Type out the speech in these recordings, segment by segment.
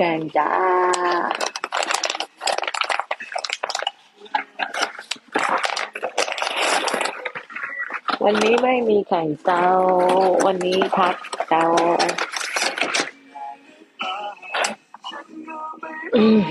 แกงจ้าวันนี้ไม่มีไข่เจ้าวันนี้พักเจ้าอืม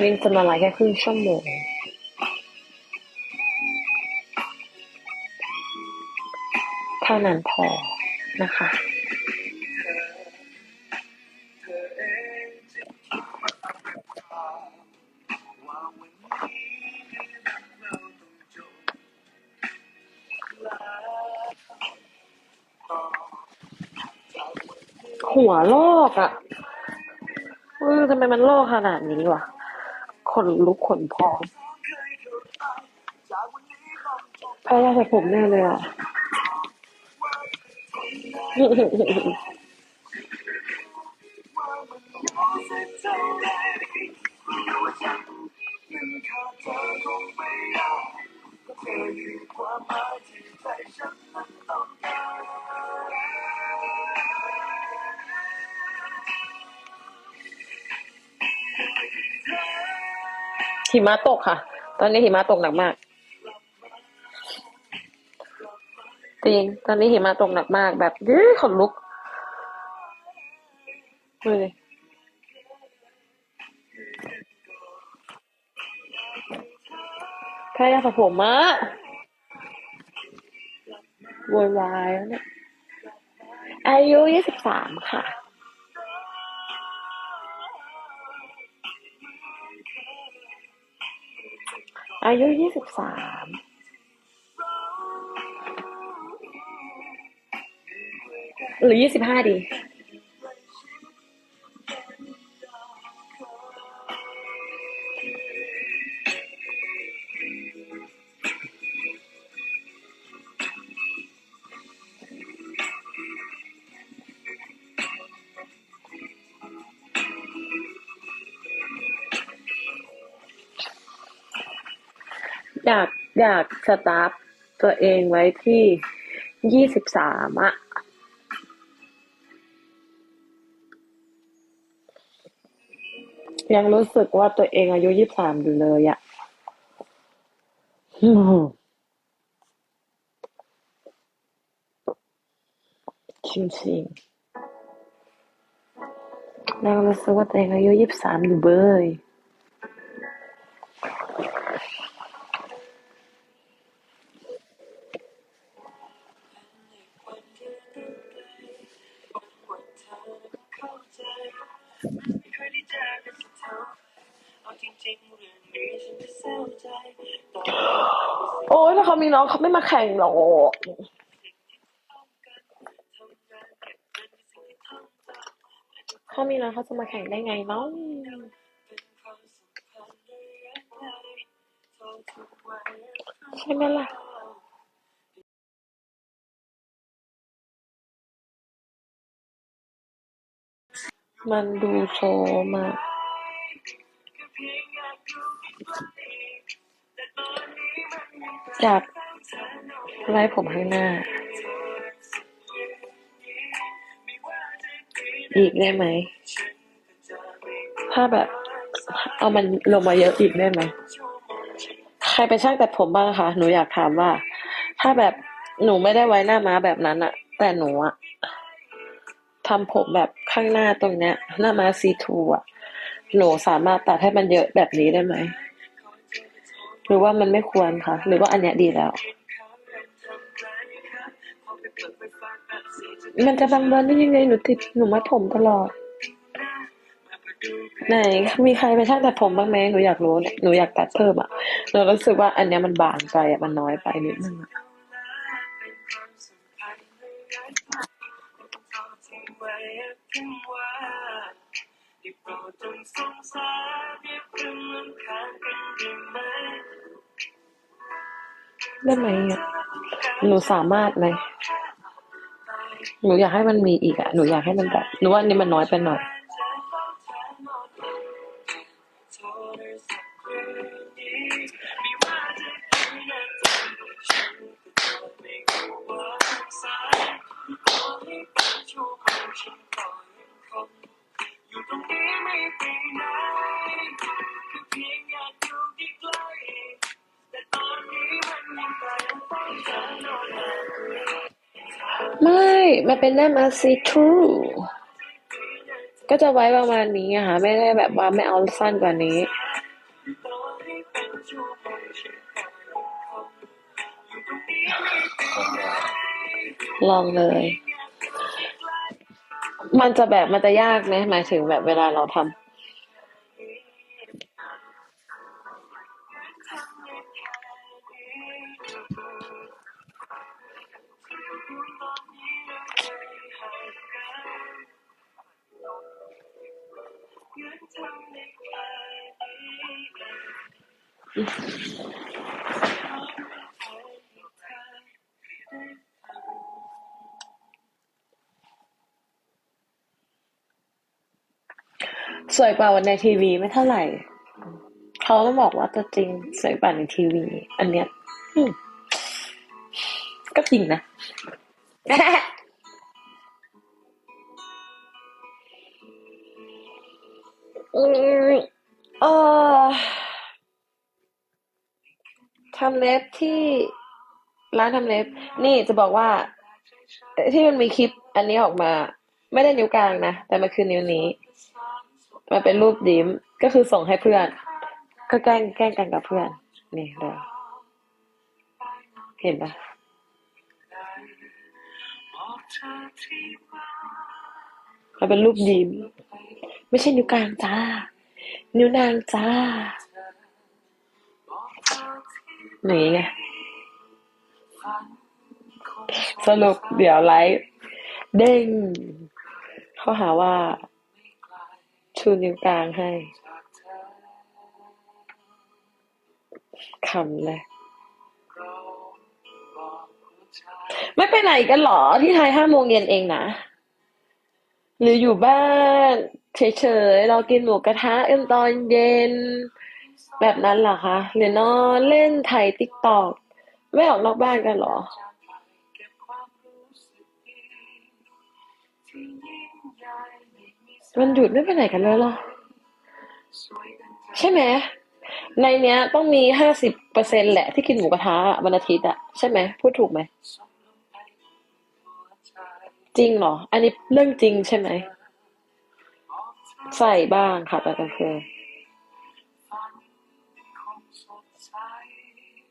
นนี้จะมาไลฟ์แค่ครึ่งชั่วโมงเท่านั้นพอนะคะหัวโลกอะ่ะเออทำไมมันโลกขนาดนี้วะ นลุกขนพองพยายามใส่ผมแน่เลยอะหิม หิมะตกค่ะ ตอนนี้หิมะตกหนักมาก จริง ตอนนี้หิมะตกหนักมาก แบบยื้อขนลุกดูดิแค่ยาสระผมมะโวยวายแล้วเนี่ย อายุยี่สิบสามค่ะ อายุยี่สิบสามหรือยี่สิบห้าดี อยากอยากสตาร์ฟตัวเองไว้ที่ยี่สิบสามอะยังรู้สึกว่าตัวเองอายุยี่สิบสามอยู่เลยอะอืมจริงยังรู้สึกว่าตัวเองอายุยี่สิบสามอยู่เบย เขามีน้องเขาไม่มาแข่งหรอกเขามีน้องเขาจะมาแข่งได้ไงเนาะใช่ไหมล่ะมันดูโซมอะ อยากไล่ผมข้างหน้า อีกได้ไหม ถ้าแบบ เอามันลงมาเยอะอีกได้ไหม ใครเป็นช่างตัดผมบ้างคะ หนูอยากถามว่า ถ้าแบบหนูไม่ได้ไว้หน้าม้าแบบนั้นอะแต่หนูอะทำผมแบบข้างหน้าตรงเนี้ย หน้าม้าซีทูอะหนูสามารถตัดให้มันเยอะแบบนี้ได้ไหม หรือว่ามันไม่ควรค่ะ หรือว่าอันเนี้ยดีแล้ว มันจะบังเบินได้ยังไงหนูติดหนูมาผมตลอด ไหนมีใครไปช่างตัดผมบ้างไหมหนูอยากรู้หนูอยากตัดเพิ่มอะหนูรู้สึกว่าอันเนี้ยมันบางไปอะมันน้อยไปนิดนึงอะ ได้ไหมอะหนูสามารถไหมหนูอยากให้มันมีอีกอะ หนูอยากให้มันแบบหนูว่าอันนี่มันน้อยไปหน่อย ไม่ มันเป็นแนม RC True ก็จะไว้ประมาณนี้อะค่ะ ไม่ได้แบบว่าไม่เอาสั้นกว่านี้ ลองเลย มันจะแบบมันจะยากไหมหมายถึงแบบเวลาเราทำ สวยกว่าวันในทีวีไม่เท่าไหร่ เขาต้องบอกว่าตัวจริงสวยกว่าในทีวี อันเนี้ยก็จริงนะ เออทำเล็บที่ร้านทำเล็บ นี่จะบอกว่า ที่มันมีคลิปอันนี้ออกมา ไม่ได้นิ้วกลางนะ แต่มันคือนิ้วนี้ มันเป็นรูปยิ้มก็คือส่งให้เพื่อน ก็แกล้งแกล้งกันกับเพื่อน นี่เลยเห็นปะบอกเธอที่ว่ามันเป็นรูปยิ้ม ไม่ใช่นิ้วกลางจ้า นิ้วนางจ้านี่ไง สรุปเดี๋ยวไลฟ์เด้ง เขาหาว่า ชูนิ้วกลางให้ขำเลยไม่ไปไหนกันหรอที่ไทยห้าโมงเย็นเองนะ หรืออยู่บ้าน เฉยๆเรากินหมูกระทะกันตอนเย็น แบบนั้นเหรอคะหรือนอนเล่นไถติ๊กตอกไม่ออกนอกบ้านกันหรอ มันหยุดไม่ไปไหนกันเลยเหรอ ใช่ไหมในเนี้ยต้องมีห้าสิบเปอร์เซ็นแหละที่กินหมูกระทะวันอาทิตย์อะใช่ไหมพูดถูกไหม จริงเหรอ อันนี้เรื่องจริงใช่ไหม ใส่บ้างค่ะตอนกลางคืน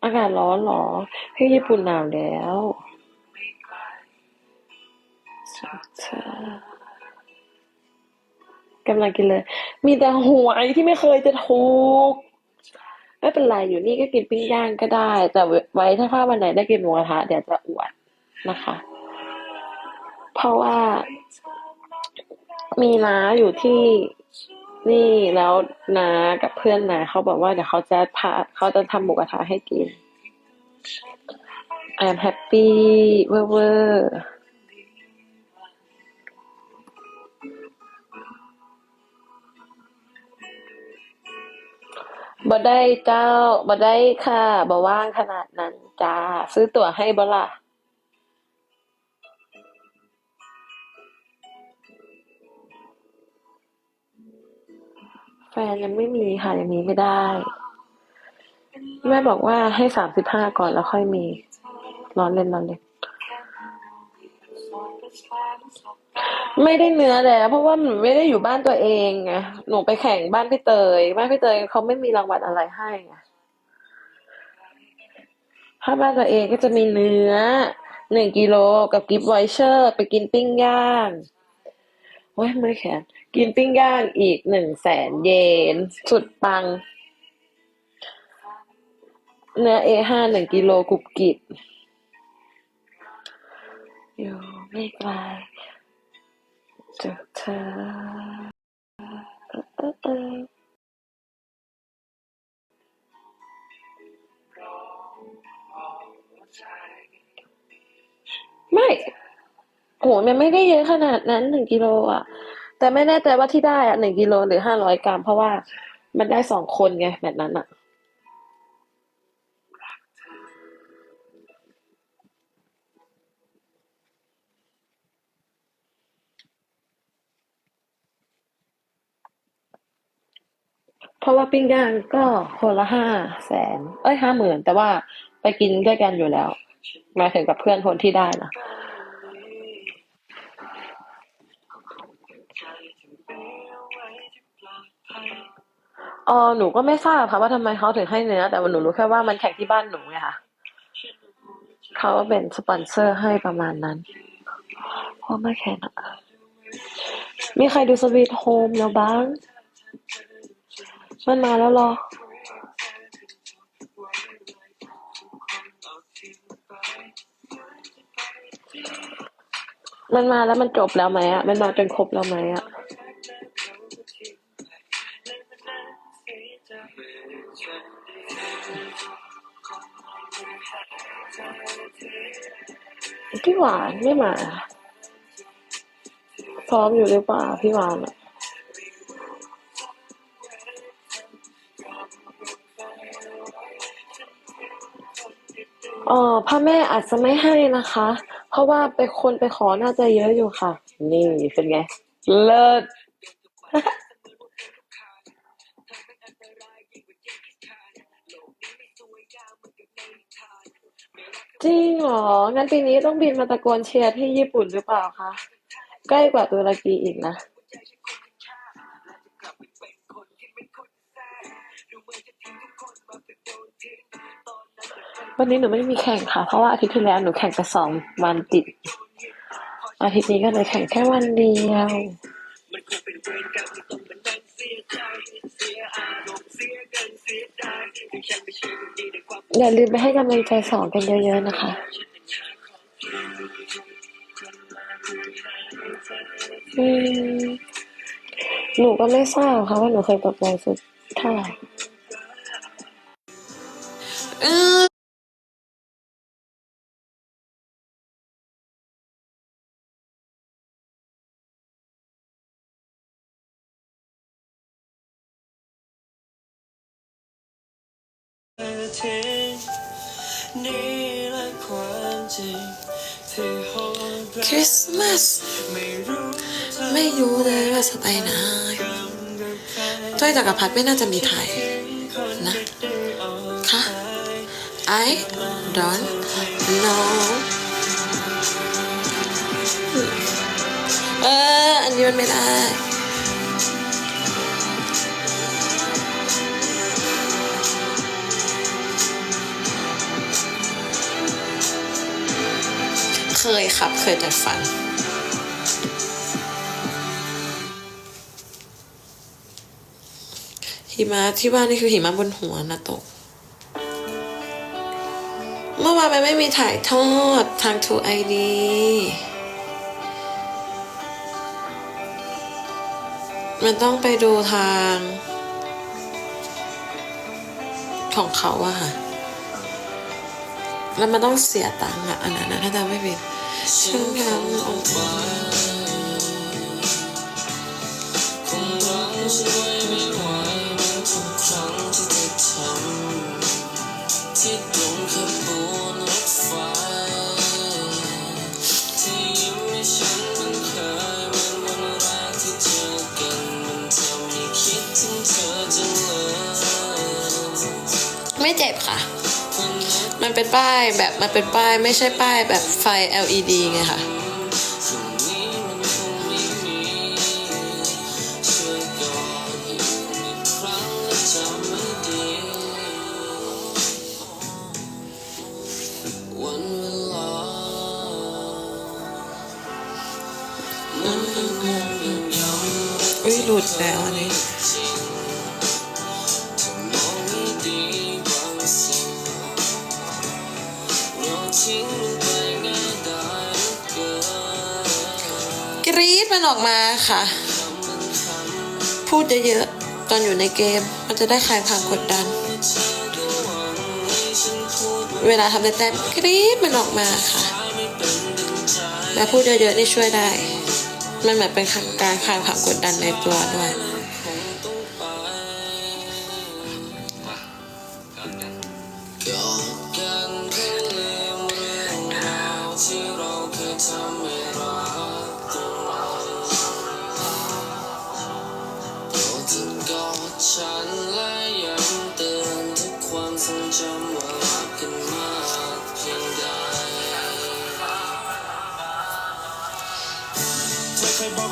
อากาศร้อนหรอที่ญี่ปุ่นหนาวแล้วไม่ไกลเธอกำลังกินเลย มีแต่หวยที่ไม่เคยจะถูกไม่เป็นไรอยู่นี่ก็กินปิ้งย่างก็ได้ แต่ไว้ถ้าถ้าวันไหนได้กินหมูกระทะเดี๋ยวจะอวดนะคะ เพราะว่า มีน้าอยู่ที่นี่แล้วน้ากับเพื่อนน้าเขาบอกว่าเดี๋ยวเขาจะพาเขาจะทำหมูกระทะให้กิน I am happy เวอร์เวอร์บ่ได้เจ้าบ่ได้ค่ะบ่ว่างขนาดนั้นจ้า ซื้อตั๋วให้บ่ล่ะ นยังไม่มีค่ะยังมีไม่ได้ แม่บอกว่าให้สามสิบห้าก่อนแล้วค่อยมี ร้อนเล่นร้อนเล่นไม่ได้เนื้อแล้ว เพราะว่าหนูไม่ได้อยู่บ้านตัวเองไงหนูไปแข่งบ้านพี่เตย บ้านพี่เตยเขาไม่มีรางวัลอะไรให้ไงถ้าบ้านตัวเองก็จะมีเนื้อหนึ่งกิโลกับกิฟต์ไวเชอร์ ไปกินปิ้งย่าง โอ้ยมือแขน กินปิ้งย่างอีกหนึ่งแสนเยน สุดปัง เนื้อ A5 หนึ่งกิโลกรุบกิบอยู่ไม่ไกลจากเธอเออเออเออ โหมันไม่ได้เยอะขนาดนั้นหนึ่งกิโลอะ แต่ไม่แน่ใจว่าที่ได้อะหนึ่งกิโลหรือห้าร้อยกรัม เพราะว่ามันได้สองคนไงแบบนั้นอะเพราะว่าปิ้งย่างก็คนละห้าแสน เอ้ยห้าหมื่นแต่ว่าไปกินด้วยกันอยู่แล้ว มาถึงกับเพื่อนคนที่ได้นะ อ๋อหนูก็ไม่ทราบค่ะว่าทำไมเขาถึงให้เนื้อแต่ว่าหนูรู้แค่ว่ามันแข่งที่บ้านหนูไงค่ะเขาเป็นสปอนเซอร์ให้ประมาณนั้นเพราะไม่แข่งอะมีใครดูสวีทโฮมแล้วบ้าง มันมาแล้วหรอมันมาแล้วมันจบแล้วไหมอะมันมาจนครบแล้วไหมอะ พี่หวานไม่มา พร้อมอยู่หรือเปล่าพี่หวานอะเออพ่อแม่อาจจะไม่ให้นะคะ เพราะว่าไปคนไปขอน่าจะเยอะอยู่ค่ะ นี่เป็นไง เลิศ องั้นปีนี้ต้องบินมาตะโกนเชียร์ที่ญี่ปุ่นหรือเปล่าคะ ใกล้กว่าตุรกีอีกนะ วันนี้หนูไม่มีแข่งค่ะ เพราะว่าอาทิตย์ที่แล้วหนูแข่งไปสองวันติด อาทิตย์นี้ก็เลยแข่งแค่วันเดียว อย่าลืมไปให้กำลังใจสองกันเยอะๆนะคะหนูก็ไม่ทราบค่ะว่าหนูเคยปรับปรุงสุดเท่าไหร่ ริสต์มาสไม่รู้เลยว่าจะไปไหนกำกับใครต้อยจักรพัฒน์ไม่น่าจะมีไทยนะคะ I don't know เอออันนี้มันไม่ได้ เคยครับ เคยแต่ฝัน หิมะที่บ้านนี่คือหิมะบนหัวนะตก เมื่อวานมันไม่มีถ่ายทอดทาง True ID มันต้องไปดูทาง ของเขาอะค่ะ แล้วมันต้องเสียตังค์อะอันนั้นนะถ้าจำไม่ผิดฉันทำออกมาคงรักช่วยไม่ไหวมือนทุกครั้งที่เธอทำที่ตรงขบวนรถไฟที่ยิ้มให้ฉันมันเคยมือนวันแรกที่เจอกันมันทำให้คิดถึงเธอจังเลยไม่เจ็บค่ะ มันเป็นป้ายแบบมันเป็นป้ายไม่ใช่ป้ายแบบไฟ LED ไงค่ะอุ้ยหลุดแล้วอันนี้ กินกรี๊ดมันออกมาค่ะ พูดเยอะๆตอนอยู่ในเกม มันจะได้คลายความกดดัน เวลาทำแต้มกรี๊ดมันออกมาค่ะ และพูดเยอะๆนี่ช่วยได้ มันเหมือนเป็นการคลายความกดดันในตัวด้วยกอ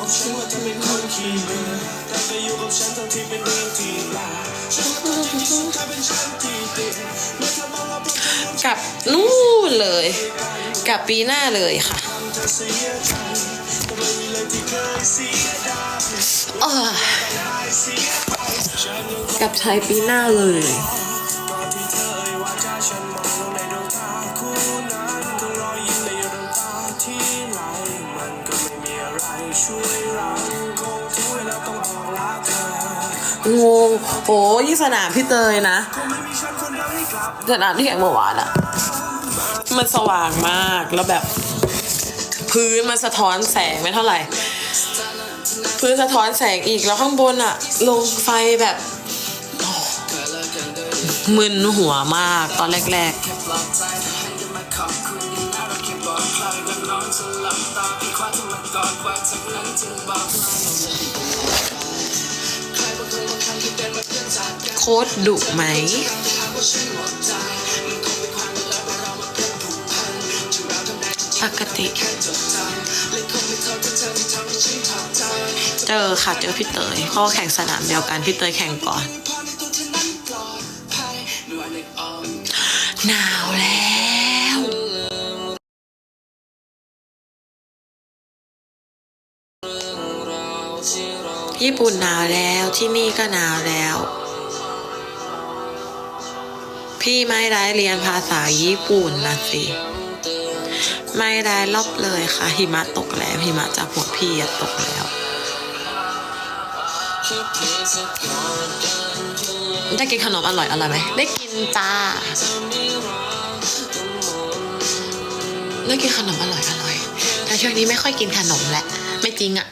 กับฉันว่าเธอเป็นคนขี้เบื่อแต่ก็อยู่กับฉันทั้งที่เป็นเรื่องที่ลาฉันก็จริงที่สุดแค่เป็นฉันที่ติดเมื่อเธอบอกว่าเป็นฉันกับนู่นเลย กับปีหน้าเลยค่ะเธอเสียใจแต่ไม่มีเลยที่เคยเสียดายเออเสีย กับไทยปีหน้าเลย โหยิ่งสนามพี่เตยนะสนามที่แข่งเมื่อวานอะมันสว่างมากแล้วแบบ พื้นมันสะท้อนแสงไม่เท่าไหร่ พื้นสะท้อนแสงอีกแล้วข้างบนอะลงไฟแบบมึนหัวมากตอนแรกป ตรดุไหม ปกติ เจอค่ะเจอพี่เตยเพราะแข่งสนามเดียวกันพี่เตยแข่งก่อน หนาวแล้วญี่ปุ่นหนาวแล้วที่นี่ก็หนาวแล้ว พี่ไม่ได้เรียนภาษาญี่ปุ่นนะสิ ไม่ได้ลบเลยค่ะ หิมะตกแล้ว หิมะจากหัวพี่อะตกแล้วได้กินขนมอร่อยอร่อยไหมได้กินจ้าได้กินขนมอร่อยอร่อยแต่ช่วงนี้ไม่ค่อยกินขนมแหละ ไม่จริงอะ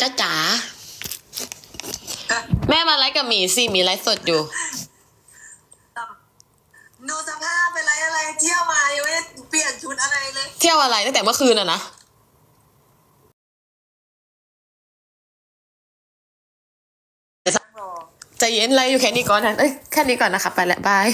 จ้าจ๋า แม่มาไลฟ์กับหมี สิหมีไลฟ์สดอยู่ ดูสภาพเป็นไรอะไรเที่ยวมายังไม่ได้เปลี่ยนชุดอะไรเลย เที่ยวอะไรตั้งแต่เมื่อคืนอะนะนั่งรอใจเย็นไลฟ์อยู่แค่นี้ก่อนนะเอ้ยแค่นี้ก่อนนะคะไปแล้วบาย